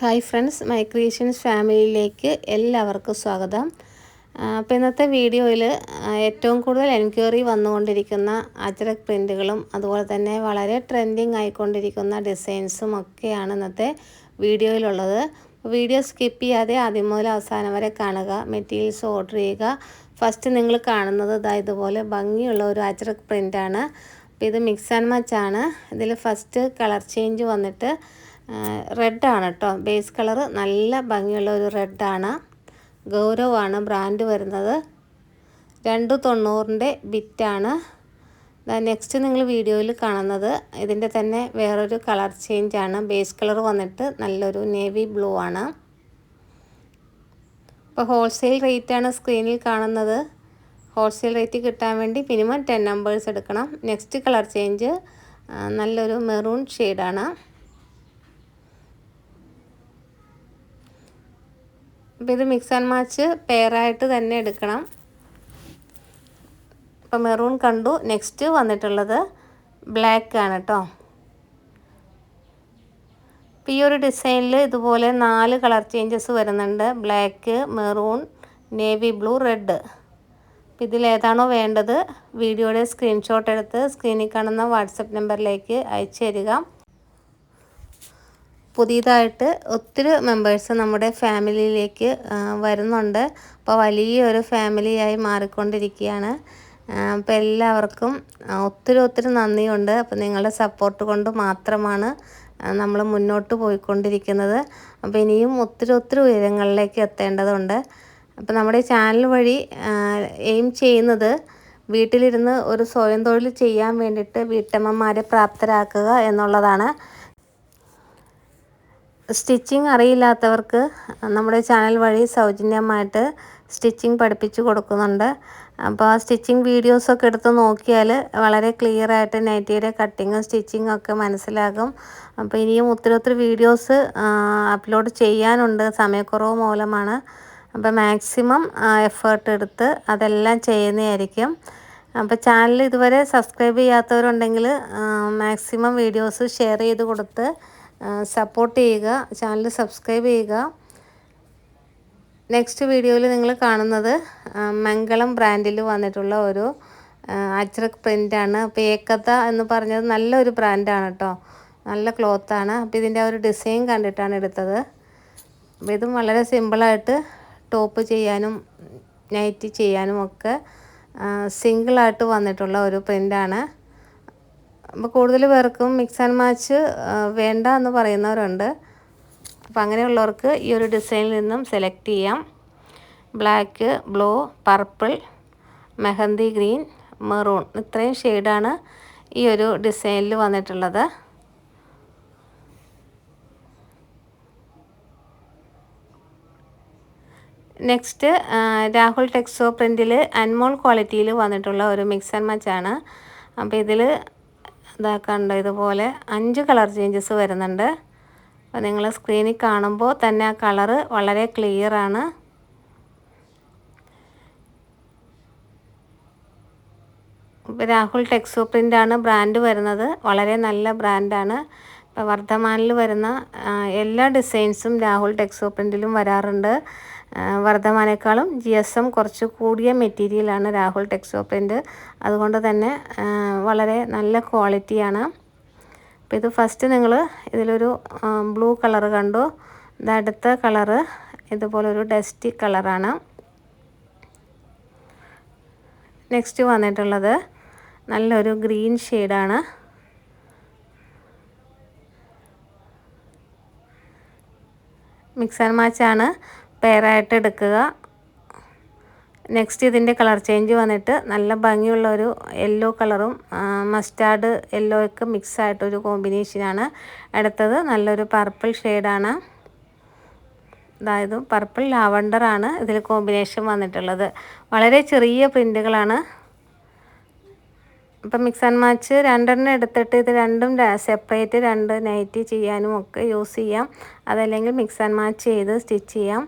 Hi friends my creations ഫാമിലിയിലേക്ക് എല്ലാവർക്കും സ്വാഗതം. അപ്പോൾ ഇന്നത്തെ വീഡിയോയിൽ ഏറ്റവും കൂടുതൽ എൻക്വയറി വന്നുകൊണ്ടിരിക്കുന്ന അജ്രക് പ്രിന്റുകളും അതുപോലെ തന്നെ വളരെ ട്രെൻഡിങ് ആയിക്കൊണ്ടിരിക്കുന്ന ഡിസൈൻസും ഒക്കെയാണ് ഇന്നത്തെ വീഡിയോയിലുള്ളത്. വീഡിയോ സ്കിപ്പ് ചെയ്യാതെ ആദ്യം മുതൽ അവസാനം വരെ കാണുക മെറ്റീരിയൽസ് ഓർഡർ ചെയ്യുക. ഫസ്റ്റ് നിങ്ങൾ കാണുന്നത് ഇതാ ഇതുപോലെ ഭംഗിയുള്ള ഒരു അജ്രക് പ്രിന്റാണ് അപ്പോൾ ഇത് മിക്സ് ആൻഡ് മച്ച് ആണ്. ഇതിൽ ഫസ്റ്റ് കളർ ചേഞ്ച് വന്നിട്ട് റെഡാണ് കേട്ടോ. ബേസ് കളർ നല്ല ഭംഗിയുള്ള ഒരു റെഡാണ്. ഗൗരവാണ് ബ്രാൻഡ് വരുന്നത്. രണ്ട് തൊണ്ണൂറിന്റെ ബിറ്റാണ്. നെക്സ്റ്റ് നിങ്ങൾ വീഡിയോയിൽ കാണുന്നത്. ഇതിന്റെ തന്നെ വേറൊരു കളർ ചേഞ്ചാണ്. ബേസ് കളർ വന്നിട്ട് നല്ലൊരു നേവി ബ്ലൂ ആണ്. ഇപ്പോൾ ഹോൾസെയിൽ റേറ്റാണ് സ്ക്രീനിൽ കാണുന്നത്. ഹോൾസെയിൽ റേറ്റ് കിട്ടാൻ വേണ്ടി മിനിമം ടെൻ നമ്പേഴ്സ് എടുക്കണം. നെക്സ്റ്റ് കളർ ചേഞ്ച് നല്ലൊരു മെറൂൺ ഷെയ്ഡാണ്. അപ്പോൾ ഇത് മിക്സ് ആൻഡ് മാച്ച് പെയറായിട്ട് തന്നെ എടുക്കണം. അപ്പോൾ മെറൂൺ കണ്ടു. നെക്സ്റ്റ് വന്നിട്ടുള്ളത് ബ്ലാക്ക് ആണ് കേട്ടോ അപ്പോൾ ഈ ഒരു ഡിസൈനിൽ ഇതുപോലെ നാല് കളർ ചേഞ്ചസ് വരുന്നുണ്ട്. Black maroon navy blue red ഇതിലേതാണോ വേണ്ടത് വീഡിയോയുടെ സ്ക്രീൻഷോട്ട് എടുത്ത് സ്ക്രീനിൽ കാണുന്ന വാട്സപ്പ് നമ്പറിലേക്ക് അയച്ചു തരിക. പുതിയതായിട്ട് ഒത്തിരി മെമ്പേഴ്സ് നമ്മുടെ ഫാമിലിയിലേക്ക് വരുന്നുണ്ട്. അപ്പോൾ വലിയൊരു ഫാമിലിയായി മാറിക്കൊണ്ടിരിക്കുകയാണ്. അപ്പോൾ എല്ലാവർക്കും ഒത്തിരി ഒത്തിരി നന്ദിയുണ്ട്. അപ്പോൾ നിങ്ങളുടെ സപ്പോർട്ട് കൊണ്ട് മാത്രമാണ് നമ്മൾ മുന്നോട്ട് പോയിക്കൊണ്ടിരിക്കുന്നത്. അപ്പോൾ ഇനിയും ഒത്തിരി ഒത്തിരി ഉയരങ്ങളിലേക്ക് എത്തേണ്ടതുണ്ട്. അപ്പോൾ നമ്മുടെ ചാനൽ വഴി എയിം ചെയ്യുന്നത് വീട്ടിലിരുന്ന് ഒരു സ്വയം തൊഴിൽ ചെയ്യാൻ വേണ്ടിയിട്ട് വീട്ടമ്മമാരെ പ്രാപ്തരാക്കുക എന്നുള്ളതാണ്. സ്റ്റിച്ചിങ് അറിയില്ലാത്തവർക്ക് നമ്മുടെ ചാനൽ വഴി സൗജന്യമായിട്ട് സ്റ്റിച്ചിങ് പഠിപ്പിച്ചു കൊടുക്കുന്നുണ്ട്. അപ്പോൾ ആ സ്റ്റിച്ചിങ് വീഡിയോസൊക്കെ എടുത്ത് നോക്കിയാൽ വളരെ ക്ലിയർ ആയിട്ട് നൈറ്റിയുടെ കട്ടിങ്ങും സ്റ്റിച്ചിങ്ങും ഒക്കെ മനസ്സിലാകും. അപ്പോൾ ഇനിയും ഒത്തിരി ഒത്തിരി വീഡിയോസ് അപ്ലോഡ് ചെയ്യാനുണ്ട്. സമയക്കുറവ് മൂലമാണ്. അപ്പോൾ മാക്സിമം എഫേർട്ട് എടുത്ത് അതെല്ലാം ചെയ്യുന്നതായിരിക്കും. അപ്പോൾ ചാനൽ ഇതുവരെ സബ്സ്ക്രൈബ് ചെയ്യാത്തവരുണ്ടെങ്കിൽ മാക്സിമം വീഡിയോസ് ഷെയർ ചെയ്ത് കൊടുത്ത് സപ്പോർട്ട് ചെയ്യുക ചാനൽ സബ്സ്ക്രൈബ് ചെയ്യുക. നെക്സ്റ്റ് വീഡിയോയിൽ നിങ്ങൾ കാണുന്നത് മംഗളം ബ്രാൻഡിൽ വന്നിട്ടുള്ള ഒരു അച്ചറക് പ്രിന്റാണ് അപ്പോൾ ഏക്കത്ത എന്ന് പറഞ്ഞത് നല്ലൊരു ബ്രാൻഡാണ് കേട്ടോ നല്ല ക്ലോത്താണ് അപ്പോൾ ഇതിന്റെ ഒരു ഡിസൈൻ കണ്ടിട്ടാണ് എടുത്തത്. അപ്പോൾ ഇതും വളരെ സിമ്പിളായിട്ട് ടോപ്പ് ചെയ്യാനും നൈറ്റ് ചെയ്യാനും ഒക്കെ സിംഗിളായിട്ട് വന്നിട്ടുള്ള ഒരു പ്രിന്റാണ് അപ്പോൾ കൂടുതൽ പേർക്കും മിക്സ് ആൻഡ് മാച്ച് വേണ്ട എന്ന് പറയുന്നവരുണ്ട്. അപ്പോൾ അങ്ങനെയുള്ളവർക്ക് ഈ ഒരു ഡിസൈനിൽ നിന്നും സെലക്ട് ചെയ്യാം. Black blue purple mehndi green maroon ഇത്രയും ഷെയ്ഡാണ് ഈ ഒരു ഡിസൈനിൽ വന്നിട്ടുള്ളത്. നെക്സ്റ്റ് രാഹുൽ ടെക്സോ പ്രിന്റിൽ അൻമോൾ ക്വാളിറ്റിയിൽ വന്നിട്ടുള്ള ഒരു മിക്സ് ആൻഡ് മച്ചാണ് അപ്പോൾ ഇതിൽ ഇതാക്കണ്ട ഇതുപോലെ അഞ്ച് കളർ ചേഞ്ചസ് വരുന്നുണ്ട്. അപ്പോൾ നിങ്ങൾ സ്ക്രീനിൽ കാണുമ്പോൾ തന്നെ ആ കളറ് വളരെ ക്ലിയർ ആണ്. രാഹുൽ ടെക്സോ പ്രിന്റാണ് ബ്രാൻഡ് വരുന്നത്. വളരെ നല്ല ബ്രാൻഡാണ് ഇപ്പോൾ വർദ്ധമാനിൽ വരുന്ന എല്ലാ ഡിസൈൻസും രാഹുൽ ടെക്സോ പ്രിന്റിലും വരാറുണ്ട്. വർദ്ധമാനേക്കാളും ജി എസ് എം കുറച്ച് കൂടിയ മെറ്റീരിയലാണ് രാഹുൽ ടെക്സോ അതുകൊണ്ട് തന്നെ വളരെ നല്ല ക്വാളിറ്റിയാണ് അപ്പോൾ ഇത് ഫസ്റ്റ് നിങ്ങൾ ഇതിലൊരു ബ്ലൂ കളർ കണ്ടു. ഇത് അടുത്ത കളറ് ഇതുപോലൊരു ഡസ്റ്റി കളറാണ് നെക്സ്റ്റ് വന്നിട്ടുള്ളത് നല്ലൊരു ഗ്രീൻ ഷെയ്ഡാണ് മിക്സ് ആൻഡ് മാച്ചാണ് പെയറായിട്ട് എടുക്കുക. നെക്സ്റ്റ് ഇതിന്റെ കളർ ചേഞ്ച് വന്നിട്ട് നല്ല ഭംഗിയുള്ള ഒരു യെല്ലോ കളറും മസ്റ്റാർഡ് യെല്ലോയൊക്കെ മിക്സ് ആയിട്ടൊരു കോമ്പിനേഷനാണ് അടുത്തത് നല്ലൊരു പർപ്പിൾ ഷെയ്ഡാണ് അതായത് പർപ്പിൾ ലാവണ്ടറാണ് ഇതിൽ കോമ്പിനേഷൻ വന്നിട്ടുള്ളത്. വളരെ ചെറിയ പ്രിന്റുകളാണ് ഇപ്പം മിക്സ് ആൻഡ് മാച്ച് രണ്ടെണ്ണം എടുത്തിട്ട് ഇത് രണ്ടും സെപ്പറേറ്റ് രണ്ട് നൈറ്റി ചെയ്യാനും ഒക്കെ യൂസ് ചെയ്യാം. അതല്ലെങ്കിൽ മിക്സ് ആൻഡ് മാച്ച് ചെയ്ത് സ്റ്റിച്ച് ചെയ്യാം.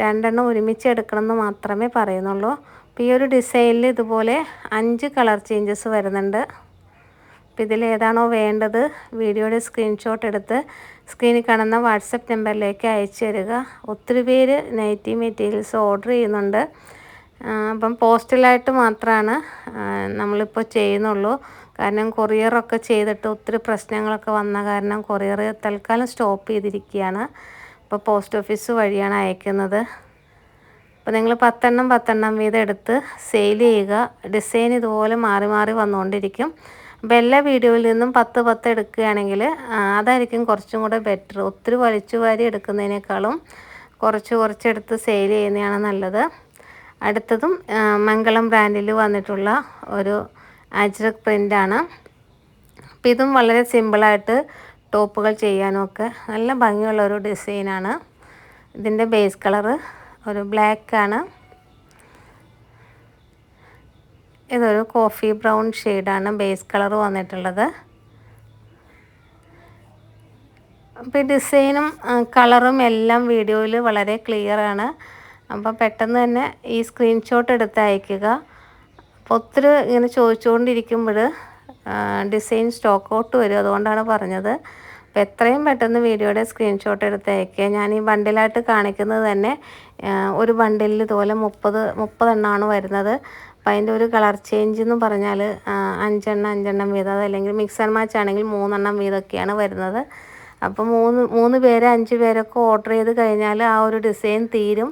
രണ്ടെണ്ണം ഒരുമിച്ച് എടുക്കണം എന്ന് മാത്രമേ പറയുന്നുള്ളൂ. അപ്പോൾ ഈ ഒരു ഡിസൈനിൽ ഇതുപോലെ അഞ്ച് കളർ ചേഞ്ചസ് വരുന്നുണ്ട്. അപ്പോൾ ഇതിൽ ഏതാണോ വേണ്ടത് വീഡിയോയുടെ സ്ക്രീൻഷോട്ട് എടുത്ത് സ്ക്രീനിൽ കാണുന്ന വാട്സപ്പ് നമ്പറിലേക്ക് അയച്ചു തരിക. ഒത്തിരി പേര് നൈറ്റി മെറ്റീരിയൽസ് ഓർഡർ ചെയ്യുന്നുണ്ട്. അപ്പം പോസ്റ്റലായിട്ട് മാത്രമാണ് നമ്മളിപ്പോൾ ചെയ്യുന്നുള്ളൂ. കാരണം കൊറിയറൊക്കെ ചെയ്തിട്ട് ഒത്തിരി പ്രശ്നങ്ങളൊക്കെ വന്ന കാരണം കൊറിയർ തൽക്കാലം സ്റ്റോപ്പ് ചെയ്തിരിക്കുകയാണ് അപ്പോൾ പോസ്റ്റ് ഓഫീസ് വഴിയാണ് അയക്കുന്നത്. അപ്പോൾ നിങ്ങൾ പത്തെണ്ണം പത്തെണ്ണം വീതം എടുത്ത് സെയിൽ ചെയ്യുക. ഡിസൈൻ ഇതുപോലെ മാറി മാറി വന്നുകൊണ്ടിരിക്കും അപ്പോൾ എല്ലാ വീഡിയോയിൽ നിന്നും പത്ത് പത്ത് എടുക്കുകയാണെങ്കിൽ അതായിരിക്കും കുറച്ചും കൂടെ ബെറ്റർ ഒത്തിരി വലിച്ചു വാരി എടുക്കുന്നതിനേക്കാളും കുറച്ച് കുറച്ചെടുത്ത് സെയിൽ ചെയ്യുന്നതാണ് നല്ലത്. അടുത്തതും മംഗളം ബ്രാൻഡിൽ വന്നിട്ടുള്ള ഒരു അജ്രക് പ്രിന്റാണ് അപ്പം ഇതും വളരെ സിമ്പിളായിട്ട് ടോപ്പുകൾ ചെയ്യാനൊക്കെ നല്ല ഭംഗിയുള്ള ഒരു ഡിസൈനാണ് ഇതിന്റെ ബേസ് കളറ് ഒരു ബ്ലാക്കാണ് ഇതൊരു കോഫി ബ്രൗൺ ഷെയ്ഡാണ് ബേസ് കളർ വന്നിട്ടുള്ളത്. അപ്പോൾ ഡിസൈനും കളറും എല്ലാം വീഡിയോയിൽ വളരെ ക്ലിയറാണ് അപ്പോൾ പെട്ടെന്ന് തന്നെ ഈ സ്ക്രീൻഷോട്ട് എടുത്ത് അയക്കുക. അപ്പോൾ ഒത്തിരി ഇങ്ങനെ ചോദിച്ചുകൊണ്ടിരിക്കുമ്പോൾ ഡിസൈൻ സ്റ്റോക്ക് ഔട്ട് വരും. അതുകൊണ്ടാണ് പറഞ്ഞത്. അപ്പോൾ എത്രയും പെട്ടെന്ന് വീഡിയോയുടെ സ്ക്രീൻഷോട്ട് എടുത്ത് അയക്കുക. ഞാൻ ഈ ബണ്ടിലായിട്ട് കാണിക്കുന്നത് തന്നെ ഒരു ബണ്ടിലിൽ ഇതുപോലെ മുപ്പത് മുപ്പതെണ്ണമാണ് വരുന്നത്. അപ്പം അതിന്റെ ഒരു കളർ ചേഞ്ച് എന്ന് പറഞ്ഞാൽ അഞ്ചെണ്ണം അഞ്ചെണ്ണം വീതം. അതല്ലെങ്കിൽ മിക്സ് ആൻഡ് മാച്ച് ആണെങ്കിൽ മൂന്നെണ്ണം വീതമൊക്കെയാണ് വരുന്നത്. അപ്പോൾ മൂന്ന് മൂന്ന് പേര് അഞ്ച് പേരൊക്കെ ഓർഡർ ചെയ്ത് കഴിഞ്ഞാൽ ആ ഒരു ഡിസൈൻ തീരും.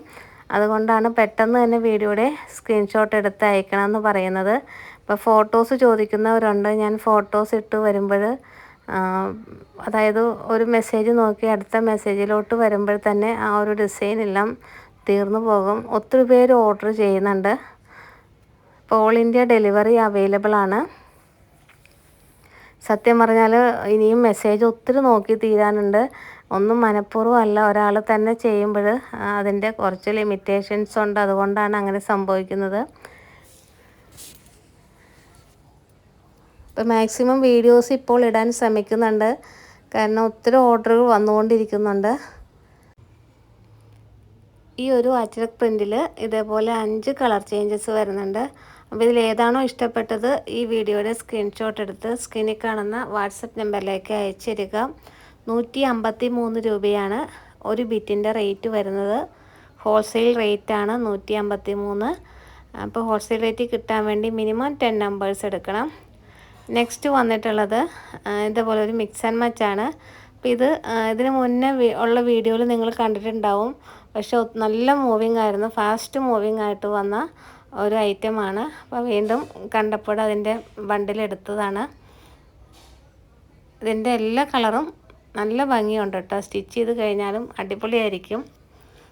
അതുകൊണ്ടാണ് പെട്ടെന്ന് തന്നെ വീഡിയോയുടെ സ്ക്രീൻഷോട്ട് എടുത്ത് അയക്കണം എന്ന് പറയുന്നത്. ഇപ്പോൾ ഫോട്ടോസ് ചോദിക്കുന്നവരുണ്ട്. ഞാൻ ഫോട്ടോസ് ഇട്ട് വരുമ്പോൾ അതായത് ഒരു മെസ്സേജ് നോക്കി അടുത്ത മെസ്സേജിലോട്ട് വരുമ്പോൾ തന്നെ ആ ഒരു ഡിസൈൻ എല്ലാം തീർന്നു പോകും. ഒത്തിരി പേര് ഓർഡർ ചെയ്യുന്നുണ്ട്. ഇപ്പോൾ ഓൾ ഇന്ത്യ ഡെലിവറി അവൈലബിൾ ആണ്. സത്യം പറഞ്ഞാൽ ഇനിയും മെസ്സേജ് ഒത്തിരി നോക്കി തീരാനുണ്ട്. ഒന്നും മനഃപൂർവം അല്ല ഒരാൾ തന്നെ ചെയ്യുമ്പോൾ അതിന്റെ കുറച്ച് ലിമിറ്റേഷൻസ് ഉണ്ട്. അതുകൊണ്ടാണ് അങ്ങനെ സംഭവിക്കുന്നത്. ഇപ്പോൾ മാക്സിമം വീഡിയോസ് ഇപ്പോൾ ഇടാൻ ശ്രമിക്കുന്നുണ്ട്. കാരണം ഒത്തിരി ഓർഡറുകൾ വന്നുകൊണ്ടിരിക്കുന്നുണ്ട്. ഈ ഒരു അച്ചടക് പ്രിന്റിൽ ഇതേപോലെ അഞ്ച് കളർ ചേഞ്ചസ് വരുന്നുണ്ട്. അപ്പോൾ ഇതിൽ ഏതാണോ ഇഷ്ടപ്പെട്ടത് ഈ വീഡിയോയുടെ സ്ക്രീൻഷോട്ട് എടുത്ത് സ്ക്രീനിൽ കാണുന്ന വാട്സപ്പ് നമ്പറിലേക്ക് അയച്ചിരിക. നൂറ്റി അമ്പത്തി മൂന്ന് രൂപയാണ് ഒരു ബിറ്റിന്റെ റേറ്റ് വരുന്നത്. ഹോൾസെയിൽ റേറ്റാണ് നൂറ്റി അമ്പത്തി മൂന്ന് അപ്പോൾ ഹോൾസെയിൽ റേറ്റ് കിട്ടാൻ വേണ്ടി മിനിമം ടെൻ നമ്പേഴ്സ് എടുക്കണം. നെക്സ്റ്റ് വന്നിട്ടുള്ളത് ഇതുപോലെ ഒരു മിക്സ് ആൻഡ് മച്ചാണ് അപ്പോൾ ഇത് ഇതിന് മുന്നേ ഉള്ള വീഡിയോയിൽ നിങ്ങൾ കണ്ടിട്ടുണ്ടാവും. പക്ഷെ നല്ല മൂവിങ് ആയിരുന്നു. ഫാസ്റ്റ് മൂവിങ് ആയിട്ട് വന്ന ഒരു ഐറ്റമാണ്. അപ്പോൾ വീണ്ടും കണ്ടപ്പോൾ അതിന്റെ ബണ്ടിലെടുത്തതാണ്. ഇതിന്റെ എല്ലാ കളറും നല്ല ഭംഗിയുണ്ട് കേട്ടോ. സ്റ്റിച്ച് ചെയ്ത് കഴിഞ്ഞാലും അടിപൊളിയായിരിക്കും.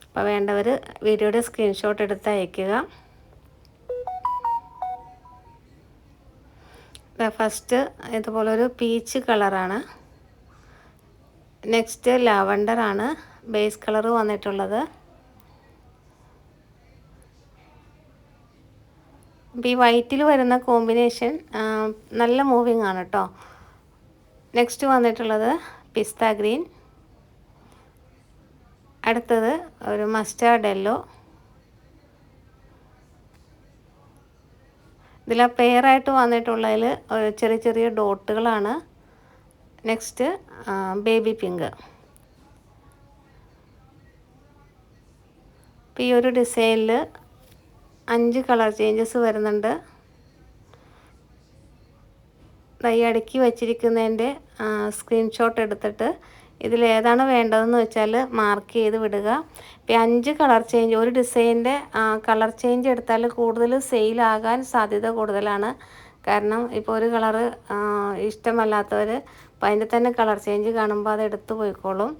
അപ്പോൾ വേണ്ടവർ വീഡിയോയുടെ സ്ക്രീൻഷോട്ട് എടുത്ത് അയയ്ക്കുക. ഫസ്റ്റ് ഇതുപോലൊരു പീച്ച് കളറാണ്. നെക്സ്റ്റ് ലാവണ്ടറാണ്. ബേസ് കളർ വന്നിട്ടുള്ളത്. അപ്പോൾ ഈ വൈറ്റിൽ വരുന്ന കോമ്പിനേഷൻ നല്ല മൂവിങ് ആണ് കേട്ടോ നെക്സ്റ്റ് വന്നിട്ടുള്ളത് പിസ്ത ഗ്രീൻ. അടുത്തത് ഒരു മസ്റ്റാർഡ് യെല്ലോ ഇതിൽ പെയറായിട്ട് വന്നിട്ടുള്ളതിൽ ചെറിയ ചെറിയ ഡോട്ടുകളാണ് നെക്സ്റ്റ് ബേബി പിങ്ക് അപ്പോൾ ഈ ഒരു ഡിസൈനിൽ അഞ്ച് കളർ ചേഞ്ചസ് വരുന്നുണ്ട്. ഈ അടുക്കി വച്ചിരിക്കുന്നതിന്റെ സ്ക്രീൻഷോട്ട് എടുത്തിട്ട് ഇതിലേതാണ് വേണ്ടതെന്ന് വെച്ചാൽ മാർക്ക് ചെയ്ത് വിടുക. ഇപ്പം അഞ്ച് കളർ ചേഞ്ച് ഒരു ഡിസൈനിന്റെ കളർ ചേഞ്ച് എടുത്താൽ കൂടുതൽ സെയിലാകാൻ സാധ്യത കൂടുതലാണ്. കാരണം ഇപ്പോൾ ഒരു കളറ് ഇഷ്ടമല്ലാത്തവർ അപ്പം അതിന്റെ തന്നെ കളർ ചേഞ്ച് കാണുമ്പോൾ അത് എടുത്തു പോയിക്കോളും.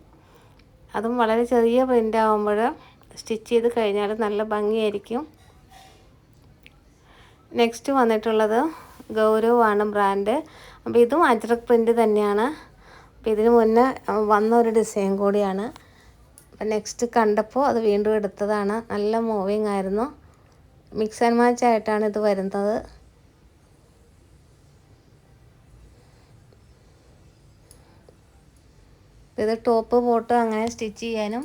അതും വളരെ ചെറിയ പ്രിന്റ് ആകുമ്പോൾ സ്റ്റിച്ച് ചെയ്ത് കഴിഞ്ഞാൽ നല്ല ഭംഗിയായിരിക്കും. നെക്സ്റ്റ് വന്നിട്ടുള്ളത് ഗൗരവാണ് ബ്രാൻഡ് അപ്പോൾ ഇതും അജ്രക് പ്രിന്റ് തന്നെയാണ്. അപ്പോൾ ഇതിന് മുന്നേ വന്ന ഒരു ഡിസൈൻ കൂടിയാണ്. അപ്പം നെക്സ്റ്റ് കണ്ടപ്പോൾ അത് വീണ്ടും എടുത്തതാണ്. നല്ല മൂവിങ് ആയിരുന്നു. മിക്സ് ആൻഡ് മാച്ച് ആയിട്ടാണ് ഇത് വരുന്നത്. ഇത് ടോപ്പ് പോട്ട് അങ്ങനെ സ്റ്റിച്ച് ചെയ്യാനും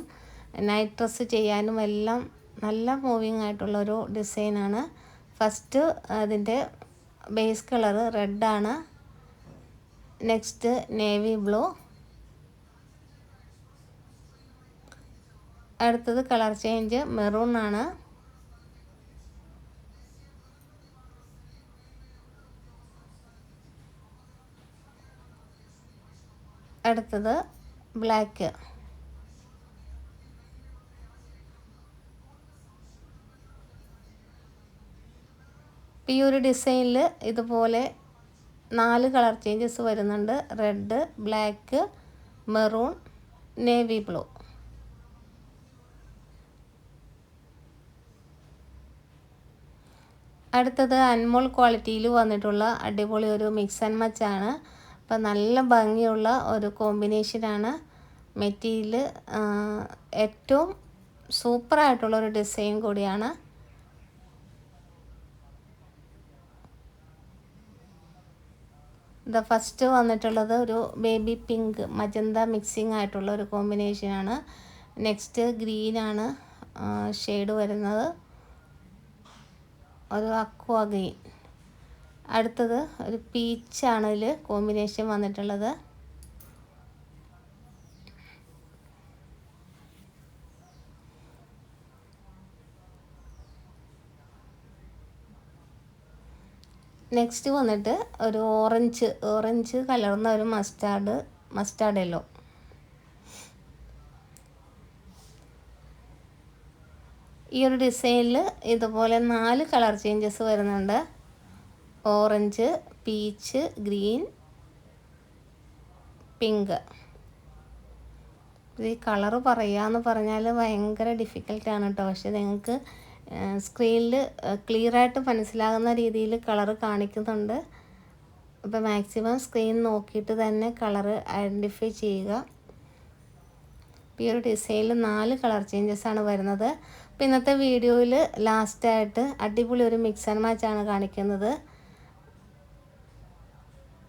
നൈറ്റ് ഡ്രസ്സ് ചെയ്യാനും എല്ലാം നല്ല മൂവിങ് ആയിട്ടുള്ളൊരു ഡിസൈനാണ് ഫസ്റ്റ് അതിന്റെ ബേസ് കളർ റെഡാണ് നെക്സ്റ്റ് നേവി ബ്ലൂ അടുത്തത് കളർ ചേഞ്ച് മെറൂൺ ആണ്. അടുത്തത് ബ്ലാക്ക് ഈ ഒരു ഡിസൈനിൽ ഇതുപോലെ നാല് കളർ ചേഞ്ചസ് വരുന്നുണ്ട്. Red black maroon navy blue. അടുത്തത് അൻമോൾ ക്വാളിറ്റിയിൽ വന്നിട്ടുള്ള അടിപൊളി ഒരു മിക്സ് ആൻഡ് മച്ചാണ് അപ്പം നല്ല ഭംഗിയുള്ള ഒരു കോമ്പിനേഷനാണ് മെറ്റീരിയൽ ഏറ്റവും സൂപ്പറായിട്ടുള്ള ഒരു ഡിസൈൻ കൂടിയാണ്. ദ ഫസ്റ്റ് വന്നിട്ടുള്ളത് ഒരു ബേബി പിങ്ക് മജന്ത മിക്സിങ് ആയിട്ടുള്ള ഒരു കോമ്പിനേഷനാണ് നെക്സ്റ്റ് ഗ്രീനാണ് ഷെയ്ഡ് വരുന്നത്. ഒരു അക്വ ഗ്രീൻ അടുത്തത് ഒരു പീച്ചാണ് ഇതിൽ കോമ്പിനേഷൻ വന്നിട്ടുള്ളത്. നെക്സ്റ്റ് വന്നിട്ട് ഒരു ഓറഞ്ച് ഓറഞ്ച് കലർന്ന ഒരു മസ്റ്റാർഡ് മസ്റ്റാർഡ് എല്ലോ ഈ ഒരു ഡിസൈനിൽ ഇതുപോലെ നാല് കളർ ചേഞ്ചസ് വരുന്നുണ്ട്. Orange peach green pink. ഈ കളറ് പറയാമെന്ന് പറഞ്ഞാൽ ഭയങ്കര ഡിഫിക്കൽട്ടാണ് കേട്ടോ പക്ഷെ നിങ്ങൾക്ക് സ്ക്രീനിൽ ക്ലിയറായിട്ട് മനസ്സിലാകുന്ന രീതിയിൽ കളർ കാണിക്കുന്നുണ്ട്. അപ്പോൾ മാക്സിമം സ്ക്രീൻ നോക്കിയിട്ട് തന്നെ കളർ ഐഡന്റിഫൈ ചെയ്യുക. ഈ ഒരു ഡിസൈനിൽ നാല് കളർ ചേഞ്ചസ് ആണ് വരുന്നത്. അപ്പോൾ ഇന്നത്തെ വീഡിയോയിൽ ലാസ്റ്റായിട്ട് അടിപൊളി ഒരു മിക്സ് ആൻഡ് മാച്ച് ആണ് കാണിക്കുന്നത്.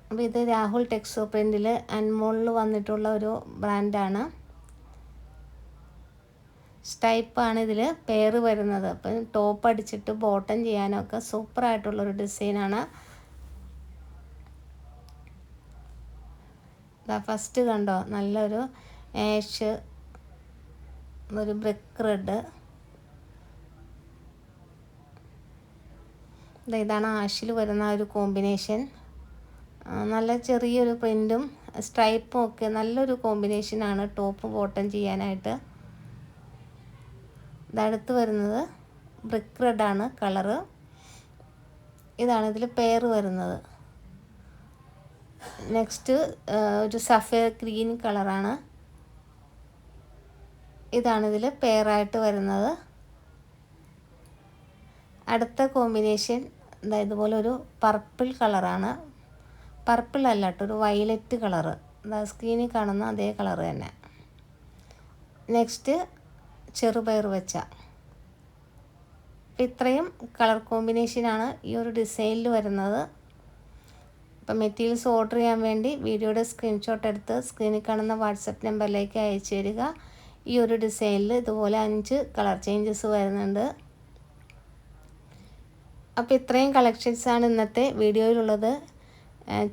അപ്പോൾ ഇത് രാഹുൽ ടെക്സോ പ്രിന്റിൽ അൻമോളിൽ വന്നിട്ടുള്ള ഒരു ബ്രാൻഡാണ് സ്റ്റൈപ്പാണ് ഇതിൽ പേര് വരുന്നത്. അപ്പം ടോപ്പ് അടിച്ചിട്ട് ബോട്ടം ചെയ്യാനൊക്കെ സൂപ്പറായിട്ടുള്ളൊരു ഡിസൈനാണ്. ഫസ്റ്റ് കണ്ടോ? നല്ലൊരു ഏഷ് ഒരു ബ്രിക്ക് റെഡ്. ഇതാണ് ആഷിൽ വരുന്ന ഒരു കോമ്പിനേഷൻ. നല്ല ചെറിയൊരു പ്രിന്റും സ്ട്രൈപ്പും ഒക്കെ നല്ലൊരു കോമ്പിനേഷനാണ് ടോപ്പ് ബോട്ടം ചെയ്യാനായിട്ട്. ഇതടുത്ത് വരുന്നത് ബ്രിക്ക് റെഡാണ് കളറ് ഇതാണ് ഇതിൽ പെയർ വരുന്നത്. നെക്സ്റ്റ് ഒരു സഫേർ ഗ്രീൻ കളറാണ് ഇതാണ് ഇതിൽ പെയറായിട്ട് വരുന്നത്. അടുത്ത കോമ്പിനേഷൻ ഇതാ ഇതുപോലെ ഒരു പർപ്പിൾ കളറാണ് പർപ്പിൾ അല്ല കേട്ടോ ഒരു വയലറ്റ് കളറ് എന്താ സ്ക്രീനിൽ കാണുന്ന അതേ കളറ് തന്നെ. നെക്സ്റ്റ് ചെറുപയർ വെച്ച. അപ്പം ഇത്രയും കളർ കോമ്പിനേഷനാണ് ഈ ഒരു ഡിസൈനിൽ വരുന്നത്. അപ്പം മെറ്റീരിയൽസ് ഓർഡർ ചെയ്യാൻ വേണ്ടി വീഡിയോയുടെ സ്ക്രീൻഷോട്ട് എടുത്ത് സ്ക്രീനിൽ കാണുന്ന വാട്സപ്പ് നമ്പറിലേക്ക് അയച്ചു തരിക. ഈ ഒരു ഡിസൈനിൽ ഇതുപോലെ അഞ്ച് കളർ ചേഞ്ചസ് വരുന്നുണ്ട്. അപ്പോൾ ഇത്രയും കളക്ഷൻസാണ് ഇന്നത്തെ വീഡിയോയിലുള്ളത്.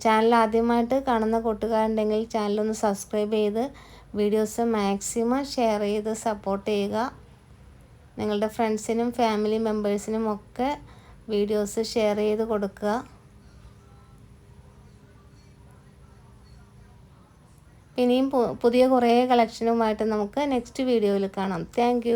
ചാനൽ ആദ്യമായിട്ട് കാണുന്ന കൂട്ടുകാരുണ്ടെങ്കിൽ ചാനലൊന്ന് സബ്സ്ക്രൈബ് ചെയ്ത് വീഡിയോസ് മാക്സിമം ഷെയർ ചെയ്ത് സപ്പോർട്ട് ചെയ്യുക. നിങ്ങളുടെ ഫ്രണ്ട്സിനും ഫാമിലി മെമ്പേഴ്സിനും ഒക്കെ വീഡിയോസ് ഷെയർ ചെയ്ത് കൊടുക്കുക. ഇനിയും പുതിയ കുറേ കളക്ഷനുമായിട്ട് നമുക്ക് നെക്സ്റ്റ് വീഡിയോയിൽ കാണാം. താങ്ക്